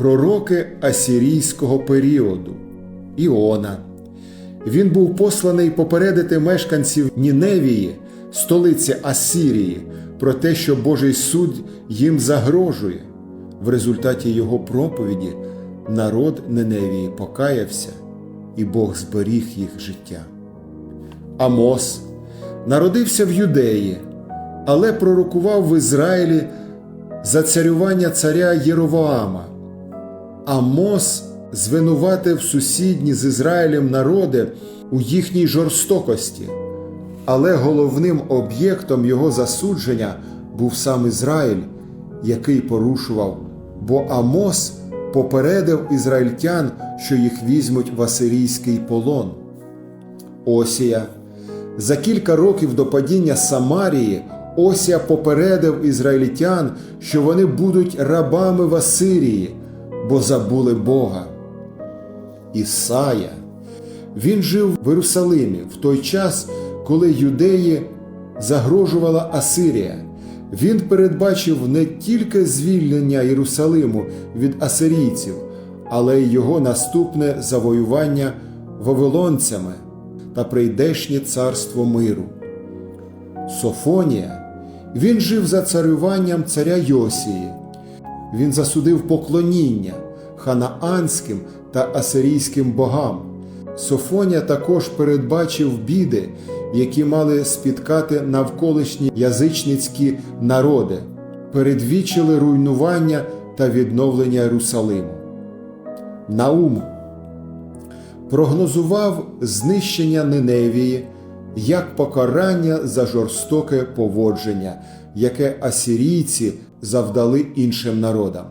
пророки асірійського періоду Іона. Він був посланий попередити мешканців Ніневії, столиці Асірії, про те, що Божий суд їм загрожує. В результаті його проповіді народ Ниневії покаявся, і Бог зберіг їх життя. Амос народився в Юдеї, але пророкував в Ізраїлі за царювання царя Єровоама. Амос звинуватив сусідні з Ізраїлем народи у їхній жорстокості, але головним об'єктом його засудження був сам Ізраїль, який порушував, бо Амос попередив ізраїльтян, що їх візьмуть в асирійський полон. Осія. За кілька років до падіння Самарії Осія попередив ізраїльтян, що вони будуть рабами в Асирії, бо забули Бога. Ісая. Він жив в Єрусалимі в той час, коли юдеї загрожувала Асирія. Він передбачив не тільки звільнення Єрусалиму від асирійців, але й його наступне завоювання вавилонцями та прийдешнє царство миру. Софонія. Він жив за царюванням царя Йосії. Він засудив поклоніння ханаанським та асирійським богам. Софонія також передбачив біди, які мали спіткати навколишні язичницькі народи, передвічили руйнування та відновлення Єрусалиму. Наум прогнозував знищення Ниневії як покарання за жорстоке поводження, яке асірійці завдали іншим народам.